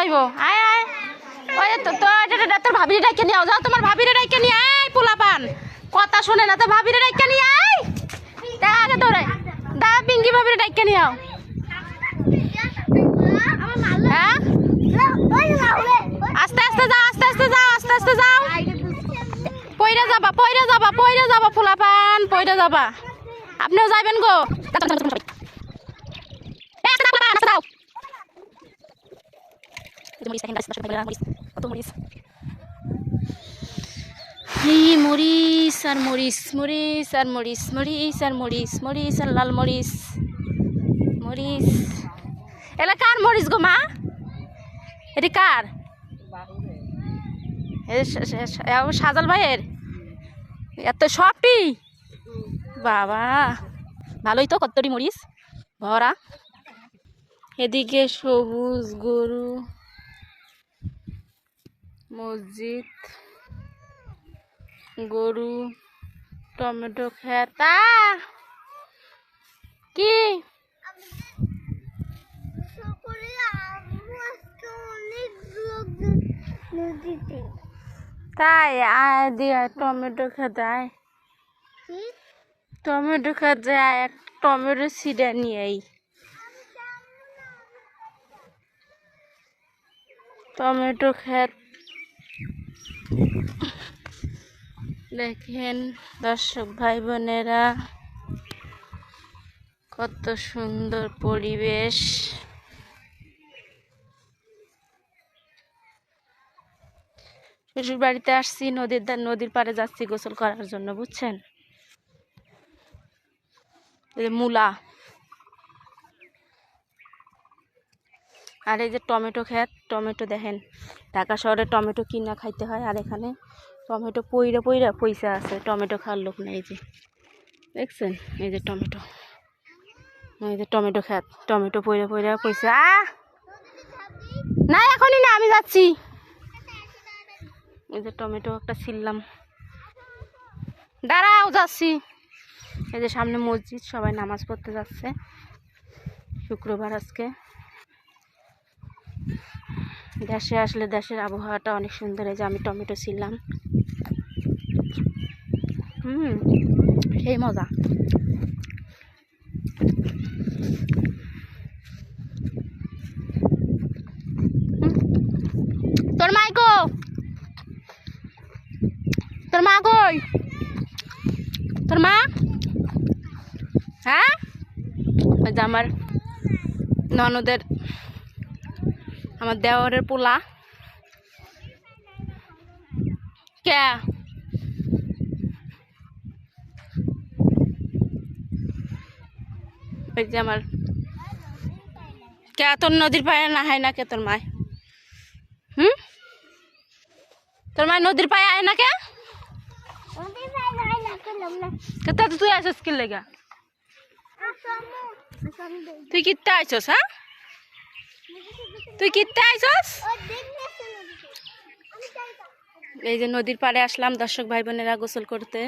যাইব আয় আয়। তো তোর ভাবিরে ডাইকে নিয়ে যাও, তোমার ভাবিরে ডাইকে নিয়ে আয় পোলা পান কথা শুনে না, তো ভাবিরে ডাইকে নিয়ে আয়। আগে তোরে। দা পিঙ্কি ভাবিরে ডাইকে নিয়ে আও। হ্যাঁ? আস্তে আস্তে যাও, আস্তে আস্তে যাও, আস্তে আস্তে যাও। পইরা যাবা পইরা যাবা পইরা যাবা পোলা পান পইরা যাবা। আপনিও যাবেন গো এই, আস্তে যাও, পোলাপান, আস্তে যাও। এই যে মরিচ দেখেন, গাছ, দর্শক ভাইরা, মরিচ, কত মরিচ। এই আর মরিচ মরিচ আর মরিচ মরিচ আর মরিচ মরিচ আর লাল মরিচ মরিচ এলা কার মরিচ গো মা এটি কার সাজাল ভাইয়ের? এত সবটি বাবা। ভালোই তো কত্তরি মরিচ ভরা এদিকে সবুজ গরু। মসজিদ গরু টমেটো খেতা। কি? তাই আয় দিয়া টমেটো খেতায় টমেটো খেতে আয় এক টমেটো সিডা নিয়ে আই টমেটো খেত দেখেন দর্শক ভাই বোনেরা কত সুন্দর পরিবেশ। শ্বশুর বাড়িতে আসছি, নদীর নদীর পাড়ে যাচ্ছি গোসল করার জন্য, বুঝছেন? মূলা। আর এই যে টমেটো ক্ষেত, টমেটো দেখেন, ঢাকা শহরে টমেটো কিনা খাইতে হয়, আর এখানে টমেটো পইরা পইরা পয়সা আছে, টমেটো খাওয়ার লোক নেই যে। দেখছেন? এই যে টমেটো। এই যে টমেটো ক্ষেত, টমেটো পইরা পইরা পয়সা! না এখনই না, আমি যাচ্ছি। এই যে টমেটো একটা ছিললাম। দাঁড়াও, যাচ্ছি। এই যে সামনে মসজিদ, সবাই নামাজ পড়তে যাচ্ছে। শুক্রবার আজকে। দেশে আসলে দেশের আবহাওয়াটা অনেক সুন্দর, এই যে আমি টমেটো ছিলাম। হুম সেই মজা। তোর মাইকো তোর মা কই? তোর মা? হ্যাঁ? আমার ননদের আমার দেওয়ারের পোলা। কে? ওই যে আমার কে? তোর নদীর পায়ে না হয় না কে তোর মায়? হুম? তোর মায় নদীর পায়ে আয় না কে? কেতা তুই আসছিস কি লেগা? তুই কিত্তে আইছস হ্যাঁ? তুই কিত্তে আইসস? এই যে নদীর পাড়ে আসলাম দর্শক ভাই বোনেরা গোসল করতে।